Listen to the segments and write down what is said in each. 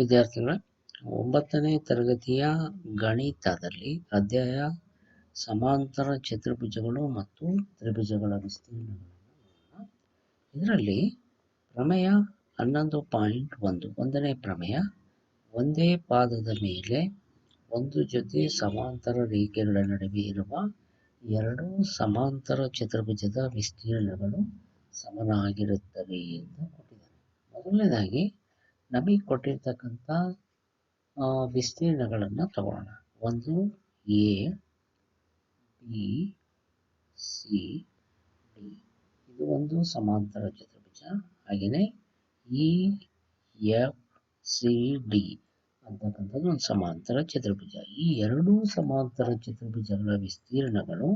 ವಿದ್ಯಾರ್ಥಿಗಳ ಒಂಬತ್ತನೇ ತರಗತಿಯ ಗಣಿತದಲ್ಲಿ ಅಧ್ಯಾಯ ಸಮಾಂತರ ಚತುರ್ಭುಜಗಳು ಮತ್ತು ತ್ರಿಭುಜಗಳ ವಿಸ್ತೀರ್ಣಗಳನ್ನು ಇದರಲ್ಲಿ ಪ್ರಮೇಯ ಹನ್ನೊಂದು ಪಾಯಿಂಟ್ ಒಂದು, ಒಂದನೇ ಪ್ರಮೇಯ, ಒಂದೇ ಪಾದದ ಮೇಲೆ ಒಂದು ಜೊತೆ ಸಮಾಂತರ ರೇಖೆಗಳ ನಡುವೆ ಇರುವ ಎರಡು ಸಮಾಂತರ ಚತುರ್ಭುಜದ ವಿಸ್ತೀರ್ಣಗಳು ಸಮನಾಗಿರುತ್ತವೆ ಎಂದು ಕೊಟ್ಟಿದ್ದಾರೆ. ಮೊದಲನೇದಾಗಿ ನಮಗೆ ಕೊಟ್ಟಿರ್ತಕ್ಕಂಥ ವಿಸ್ತೀರ್ಣಗಳನ್ನು ತಗೊಳ್ಳೋಣ ಒಂದು, ಎ, ಬಿ, ಸಿ, ಡಿ. ಇದು ಒಂದು ಸಮಾಂತರ ಚತುರ್ಭುಜ. ಹಾಗೆಯೇ ಇ, ಎಫ್, ಸಿ, ಡಿ ಅಂತಕ್ಕಂಥದ್ದು ಒಂದು ಸಮಾಂತರ ಚತುರ್ಭುಜ. ಈ ಎರಡೂ ಸಮಾಂತರ ಚತುರ್ಭುಜಗಳ ವಿಸ್ತೀರ್ಣಗಳು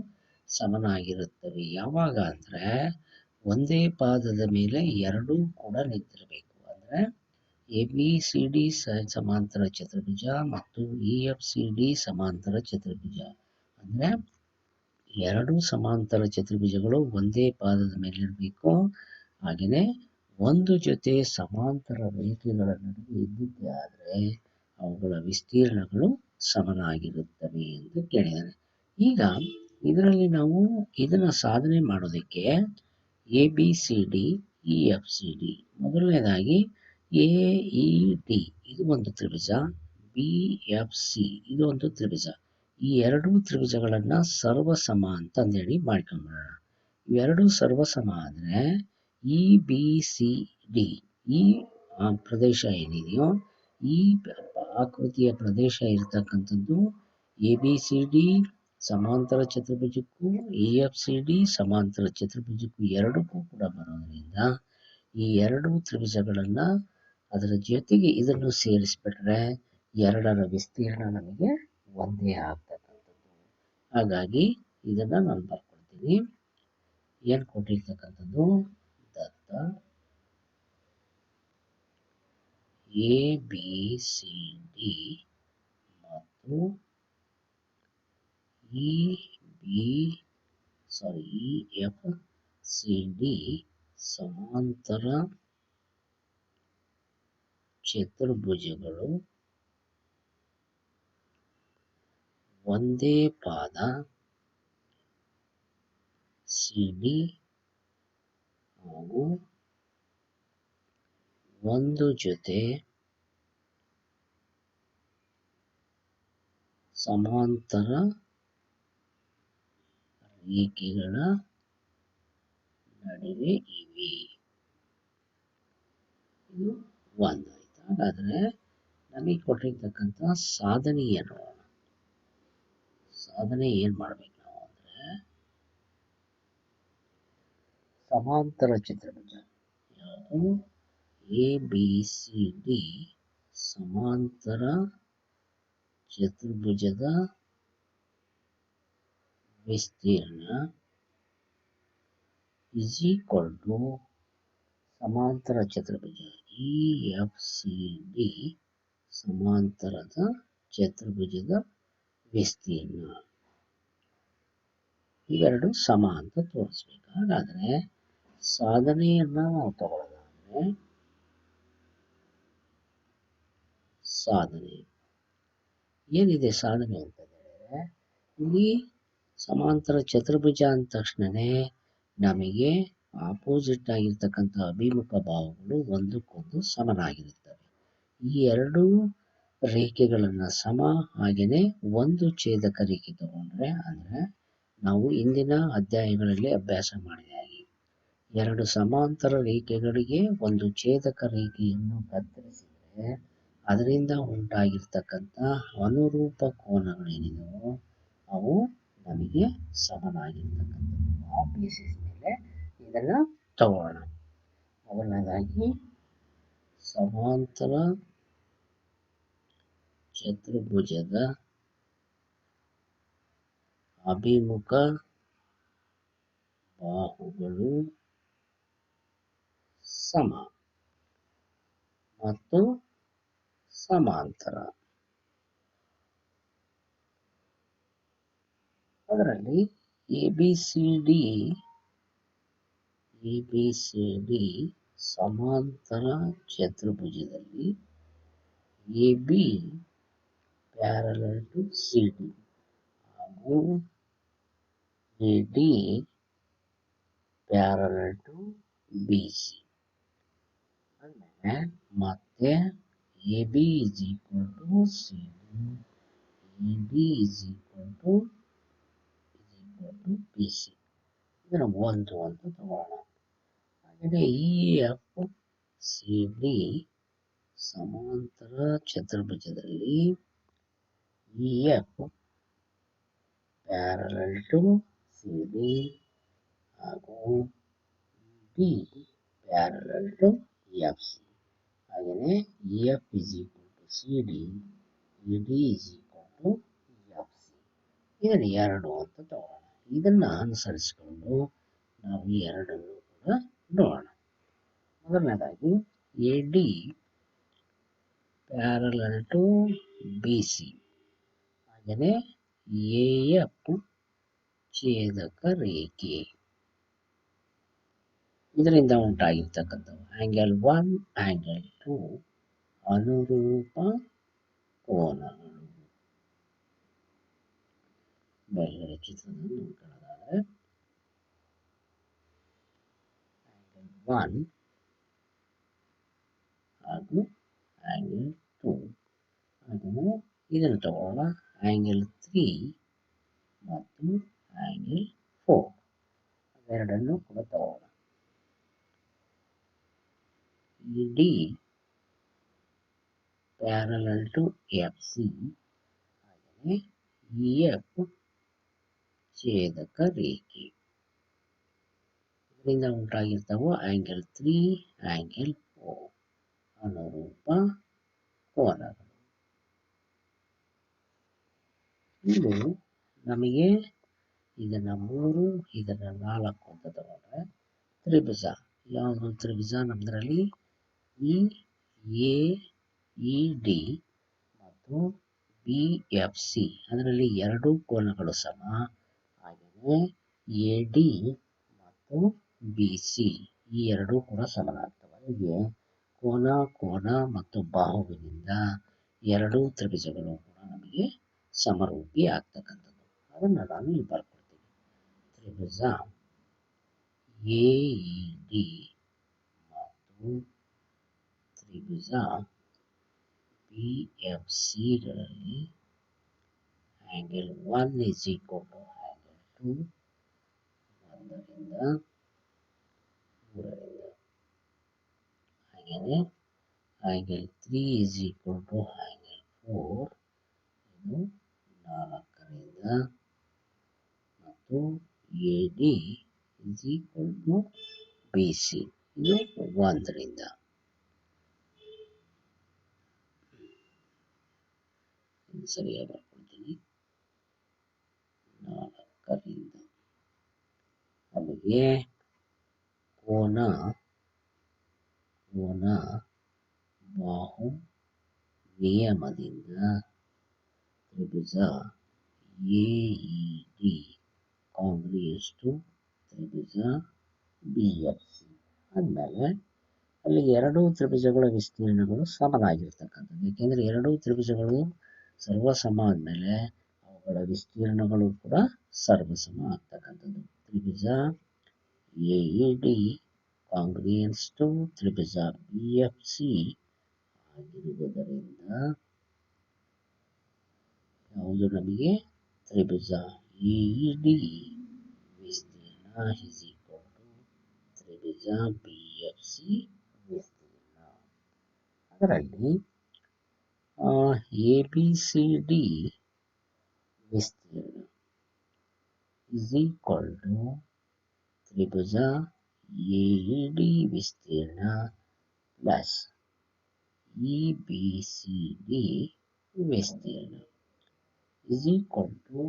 ಸಮನಾಗಿರುತ್ತವೆ. ಯಾವಾಗ ಅಂದರೆ, ಒಂದೇ ಪಾದದ ಮೇಲೆ ಎರಡೂ ಕೂಡ ನಿಂತಿರಬೇಕು. ಅಂದರೆ ಎ ಬಿ ಸಿ ಡಿ ಸಮಾಂತರ ಚತುರ್ಭುಜ ಮತ್ತು ಇ ಎಫ್ ಸಿ ಡಿ ಸಮಾಂತರ ಚತುರ್ಭುಜ. ಅಂದರೆ ಎರಡು ಸಮಾಂತರ ಚತುರ್ಭುಜಗಳು ಒಂದೇ ಪಾದದ ಮೇಲೆ ಇರಬೇಕು. ಹಾಗೆಯೇ ಒಂದು ಜೊತೆ ಸಮಾಂತರ ರೇಖೆಗಳ ನಡುವೆ ಇದ್ದಿದ್ದೇ ಆದರೆ ಅವುಗಳ ವಿಸ್ತೀರ್ಣಗಳು ಸಮನಾಗಿರುತ್ತವೆ ಎಂದು ಕೇಳಿದ್ದಾರೆ ಈಗ ಇದರಲ್ಲಿ ನಾವು ಇದನ್ನು ಸಾಧನೆ ಮಾಡೋದಕ್ಕೆ A B C D, E F C D ಮೊದಲನೇದಾಗಿ ಎ ಇ ಟಿ ಇದು ಒಂದು ತ್ರಿಭುಜ ಬಿ ಎಫ್ ಸಿ ಇದು ಒಂದು ತ್ರಿಭುಜ. ಈ ಎರಡೂ ತ್ರಿಭುಜಗಳನ್ನು ಸರ್ವಸಮ ಅಂತ ಅಂದೇಳಿ ಮಾಡ್ಕೊಂಡ್ಬಿಡೋಣ ಇವೆರಡೂ ಸರ್ವಸಮ ಆದರೆ ಇ ಬಿ ಸಿ ಡಿ ಈ ಪ್ರದೇಶ ಏನಿದೆಯೋ, ಈ ಆಕೃತಿಯ ಪ್ರದೇಶ ಇರತಕ್ಕಂಥದ್ದು ಎ ಬಿ ಸಿ ಡಿ ಸಮಾಂತರ ಚತುರ್ಭುಜಕ್ಕೂ ಎ ಎಫ್ ಸಿ ಡಿ ಸಮಾಂತರ ಚತುರ್ಭುಜಕ್ಕೂ ಎರಡಕ್ಕೂ ಕೂಡ ಬರೋದ್ರಿಂದ ಈ ಎರಡು ತ್ರಿಭುಜಗಳನ್ನು ಅದರ ಜೊತೆಗೆ ಇದನ್ನು ಸೇರಿಸಿಬಿಟ್ರೆ ಎರಡರ ವಿಸ್ತೀರ್ಣ ನಮಗೆ ಒಂದೇ ಆಗ್ತಕ್ಕಂಥದ್ದು. ಹಾಗಾಗಿ ಇದನ್ನು ನಾನು ಬರ್ಕೊಡ್ತೀನಿ. ಏನು ಕೊಟ್ಟಿರ್ತಕ್ಕಂಥದ್ದು? ದತ್ತ ಎ, ಬಿ, ಸಿ, ಡಿ ಮತ್ತು E, B, sorry, E, F, C, D ಸಮಾಂತರ ಚತುರ್ಭುಜಗಳು ಒಂದೇ ಪಾದ ಸಿಡಿ ಹಾಗೂ ಒಂದು ಜೊತೆ ಸಮಾಂತರ ರೇಖೆಗಳ ನಡುವೆ ಇವೆ. ಇದು ಒಂದು. ಹಾಗಾದರೆ ನಮಗೆ ಕೊಟ್ಟಿರ್ತಕ್ಕಂಥ ಸಾಧನೆ ಏನು? ಸಾಧನೆ ಏನು ಮಾಡ್ಬೇಕು ನಾವು ಅಂದರೆ ಸಮಾಂತರ ಚಿತ್ರಭುಜ ಯಾವುದು? ಎ ಬಿ ಸಿ ಡಿ ಸಮಾಂತರ ಚತುರ್ಭುಜದ ವಿಸ್ತೀರ್ಣ ಈಕ್ವಲ್ ಟು ಸಮಾಂತರ ಚತುರ್ಭುಜ. ಸಿ ಡಿ ಸಮಾಂತರದ ಚತುರ್ಭುಜದ ವಿಸ್ತೀರ್ಣ. ಇವೆರಡು ಸಮ ಅಂತ ತೋರಿಸ್ಬೇಕು ಹಾಗಾದರೆ ಸಾಧನೆಯನ್ನು ನಾವು ತಗೊಳ್ಳೋದಾದ್ರೆ ಸಾಧನೆ. ಏನಿದೆ ಸಾಧನೆ ಅಂತ ಹೇಳಿದ್ರೆ ಇಲ್ಲಿ ಸಮಾಂತರ ಚತುರ್ಭುಜ ಅಂದ ತಕ್ಷಣನೇ ನಮಗೆ ಆಪೋಸಿಟ್ ಆಗಿರ್ತಕ್ಕಂಥ ಅಭಿಮುಖ ಭಾವಗಳು ಒಂದಕ್ಕೊಂದು ಸಮನಾಗಿರುತ್ತವೆ. ಈ ಎರಡೂ ರೇಖೆಗಳನ್ನು ಸಮ ಹಾಗೆಯೇ ಒಂದು ಛೇದಕ ರೇಖೆ ತಗೊಂಡ್ರೆ ಅಂದರೆ ನಾವು ಇಂದಿನ ಅಧ್ಯಾಯಗಳಲ್ಲಿ ಅಭ್ಯಾಸ ಮಾಡಿದ ಹಾಗೆ ಎರಡು ಸಮಾಂತರ ರೇಖೆಗಳಿಗೆ ಒಂದು ಛೇದಕ ರೇಖೆಯನ್ನು ಕತ್ತರಿಸಿದರೆ ಅದರಿಂದ ಉಂಟಾಗಿರ್ತಕ್ಕಂಥ ಅನುರೂಪ ಕೋನಗಳೇನಿದೆಯೋ ಅವು ನಮಗೆ ಸಮನಾಗಿರ್ತಕ್ಕಂಥ ಆ ಇದನ್ನು ತಗೋಣ. ಮೊದಲನೇದಾಗಿ ಸಮಾಂತರ ಚತುರ್ಭುಜದ ಅಭಿಮುಖ ಬಾಹುಗಳು ಸಮ ಮತ್ತು ಸಮಾಂತರ. ಅದರಲ್ಲಿ A B C D A, B, C, D ಸಮಾಂತರ ಚತುರ್ಭುಜದಲ್ಲಿ B parallel to C, D ಹಾಗೂ A, D parallel to B, C. ಅಂದರೆ ಮತ್ತೆ B is equal to C, D, A, B is equal to is equal to B, C. ಇದನ್ನು ಒಂದು ಅಂತ ತಗೋಣ. ಹಾಗೆಯೇ E F C D ಸಮಾಂತರ ಚತುರ್ಭುಜದಲ್ಲಿ E F parallel to C D ಹಾಗೂ D parallel to F C ಹಾಗೆಯೇ E F is equal to C D E D is equal to F C ಇದನ್ನು ಎರಡು ಅಂತ ತಗೋಣ. ಇದನ್ನು ಅನುಸರಿಸಿಕೊಂಡು ನಾವು ಈ ಕೂಡ ನೋಡೋಣ. ಮೊದಲನೇದಾಗಿ A D parallel to B C ಹಾಗೆಯೇ ಎ ಎಫ್ ಛೇದಕ ರೇಖೆ. ಇದರಿಂದ ಉಂಟಾಗಿರ್ತಕ್ಕಂಥವು ಆ್ಯಂಗಲ್ ಒನ್ ಆಂಗಲ್ ಟು ಅನುರೂಪ ಕೋನಗಳು ಮೇಲ್ಗಡೆ ಚಿತ್ರದಲ್ಲಿ ನೋಡ್ಕೊಳ್ಳೋದಾದ್ರೆ ಆಂಗಲ್ ಒನ್ ಹಾಗೂ ಆಂಗಲ್ ಟು ಹಾಗೆಯೇ ಇದನ್ನು ತಗೊಳ್ಳೋಣ ಆಂಗಲ್ ತ್ರೀ ಮತ್ತು ಆಂಗಲ್ ಫೋರ್ ಅವೆರಡನ್ನು ಕೂಡ ತಗೊಳ್ಳೋಣ E D parallel to F C ಹಾಗೆಯೇ ಇ ಎಫ್ ಛೇದಕ ರೇಖೆ ಇದರಿಂದ ಉಂಟಾಗಿರ್ತಾವು ಆಂಗಲ್ ತ್ರೀ ಆಂಗಲ್ ಫೋರ್ ಅನುರೂಪ ಕೋನಗಳು. ಇದು ನಮಗೆ ಇದನ್ನ ಮೂರು, ಇದನ್ನ ನಾಲ್ಕು ಅಂತ ತಗೊಂಡ್ರೆ, ತ್ರಿಭುಜ. ಯಾವುದು ತ್ರಿಭುಜ? ನಮ್ಮದರಲ್ಲಿ ಇ ಎ ಇ ಡಿ ಮತ್ತು ಬಿ ಎಫ್ ಸಿ ಅದರಲ್ಲಿ ಎರಡು ಕೋನಗಳು ಸಮ ಹಾಗೆಯೇ ಎ ಡಿ ಮತ್ತು ಬಿ ಸಿ ಈ ಎರಡೂ ಕೂಡ ಸಮನಾಗ್ತವೆ ಹೀಗೆ ಕೋನ ಕೋನ ಮತ್ತು ಬಾಹುವಿನಿಂದ ಎರಡೂ ತ್ರಿಭುಜಗಳು ಕೂಡ ನಮಗೆ ಸಮರೂಪಿ ಆಗ್ತಕ್ಕಂಥದ್ದು. ಅದನ್ನು ನಾನು ಇಲ್ಲಿ ಬರ್ಕೊಡ್ತೀನಿ. ತ್ರಿಭುಜ ಎ ಡಿ ಮತ್ತು ತ್ರಿಭುಜ B F ಸಿಗಳಲ್ಲಿ angle one is equal to angle two ಒಂದರಿಂದ ಹಾಗೆಯೇ angle three is equal to angle four ಇದು ನಾಲ್ಕರಿಂದ ಮತ್ತು A D is equal to B C ಇದು ಒಂದರಿಂದ. ಸರಿಯಾಗಿ ಬರ್ಕೊಳ್ತೀನಿ ನಾಲ್ಕರಿಂದ ಅಲ್ಲಿಗೆ ಕೋನ ಕೋನ ಬಾಹು ನಿಯಮದಿಂದ ತ್ರಿಭುಜ ಡಿ ಕಾಂಗ್ರಿಯಸ್ ಟು ತ್ರಿಭುಜ ಬಿ ಎಫ್ ಸಿ ಆದಮೇಲೆ ಅಲ್ಲಿ ಎರಡೂ ತ್ರಿಭುಜಗಳ ವಿಸ್ತೀರ್ಣಗಳು ಸಮನಾಗಿರ್ತಕ್ಕಂಥದ್ದು. ಏಕೆಂದರೆ ಎರಡೂ ತ್ರಿಭುಜಗಳು ಸರ್ವಸಮ ಆದಮೇಲೆ ಅವುಗಳ ವಿಸ್ತೀರ್ಣಗಳು ಕೂಡ ಸರ್ವಸಮ ಆಗ್ತಕ್ಕಂಥದ್ದು. ತ್ರಿಭುಜ ಇ ಡಿ ಕಾಂಗ್ರಿಯನ್ಸ್ ಟು ತ್ರಿಭುಜ ಬಿ ಎಫ್ ಸಿ ಆಗಿರುವುದರಿಂದ ಯಾವುದು ನಮಗೆ ತ್ರಿಭುಜ ಎ ಇ ಡಿ ವಿಸ್ತೀರ್ಣ ಇಸ್ ಈಕ್ವಲ್ ಟು ತ್ರಿಭುಜ ಬಿ ಎಫ್ ಸಿ ವಿಸ್ತೀರ್ಣ ಅದರಲ್ಲಿ ಎ ಬಿ ಸಿ ಡಿ ವಿಸ್ತೀರ್ಣ ಇಸ್ ಈಕ್ವಲ್ ಟು ತ್ರಿಭುಜ ಎ ಇ ಡಿ ವಿಸ್ತೀರ್ಣ plus E B C D ವಿಸ್ತೀರ್ಣ ಇಸ್ ಈಕ್ವಲ್ ಟು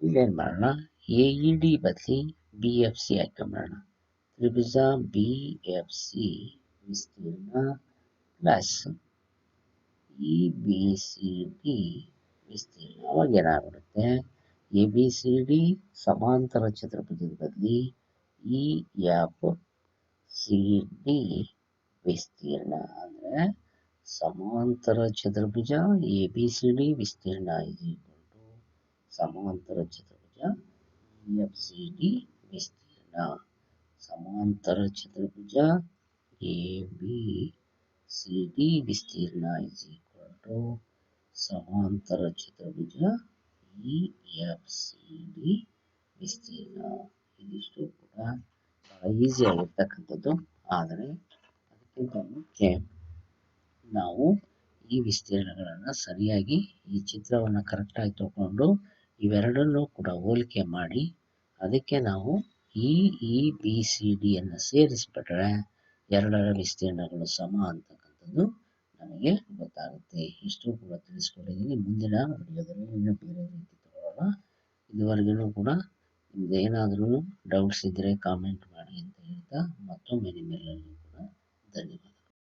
ಇಲ್ಲೇನು ಮಾಡೋಣ ಎ ಇ ಡಿ ಬದಲಿ ಬಿ ಎಫ್ ಸಿ ಹಾಕೊಂಬಿಡೋಣ ತ್ರಿಭುಜ ಬಿ ಎಫ್ ಸಿ ವಿಸ್ತೀರ್ಣ plus E B C D ವಿಸ್ತೀರ್ಣ ಅವಾಗ ಏನಾಗ್ಬಿಡುತ್ತೆ ಎ ಬಿ ಸಿ ಡಿ ಸಮಾಂತರ ಚತುರ್ಭುಜದ ಬದಲಿ ಇ ಎಫ್ ಸಿ ಡಿ ವಿಸ್ತೀರ್ಣ ಅಂದರೆ ಸಮಾಂತರ ಚತುರ್ಭುಜ ಎ ಬಿ ಸಿ ಡಿ ವಿಸ್ತೀರ್ಣ ಇಸ್ ಈಕ್ವಲ್ ಟು ಸಮಾಂತರ ಚತುರ್ಭುಜ ಎಫ್ ಸಿ ಡಿ ವಿಸ್ತೀರ್ಣ. ಸಮಾಂತರ ಚತುರ್ಭುಜ ಎ ಬಿ ಸಿ ಡಿ ವಿಸ್ತೀರ್ಣ ಇಸ್ ಈಕ್ವಲ್ ಟು ಸಮಾಂತರ ಚತುರ್ಭುಜ ಇ ಎಫ್ ಸಿ ಡಿ ವಿಸ್ತೀರ್ಣ. ಇದಿಷ್ಟು ಕೂಡ ಬಹಳ ಈಸಿ ಆಗಿರ್ತಕ್ಕಂಥದ್ದು. ಆದರೆ ಅದಕ್ಕಿಂತ ಮುಖ್ಯ ನಾವು ಈ ವಿಸ್ತೀರ್ಣಗಳನ್ನು ಸರಿಯಾಗಿ ಈ ಚಿತ್ರವನ್ನು ಕರೆಕ್ಟಾಗಿ ತಗೊಂಡು ಇವೆರಡನ್ನೂ ಕೂಡ ಹೋಲಿಕೆ ಮಾಡಿ ಅದಕ್ಕೆ ನಾವು ಇ ಇ ಬಿ ಸಿ ಡಿಯನ್ನು ಸೇರಿಸ್ಬಿಟ್ರೆ ಎರಡರ ವಿಸ್ತೀರ್ಣಗಳು ಸಮ ಅಂತಕ್ಕಂಥದ್ದು ನಮಗೆ ಗೊತ್ತಾಗುತ್ತೆ. ಇಷ್ಟು ಕೂಡ ತಿಳಿಸ್ಕೊಂಡಿದ್ದೀನಿ. ಮುಂದಿನ ವಿಡಿಯೋದಲ್ಲಿ ಇನ್ನೂ ಬೇರೆ ರೀತಿ ಇದುವರೆಗೂ ಕೂಡ ಏನಾದರೂ ಡೌಟ್ಸ್ ಇದ್ದರೆ ಕಾಮೆಂಟ್ ಮಾಡಿ ಅಂತ ಹೇಳ್ತಾ ಮತ್ತೊಮ್ಮೆ ನಿಮ್ಮೆಲ್ಲರಿಗೂ ಕೂಡ ಧನ್ಯವಾದ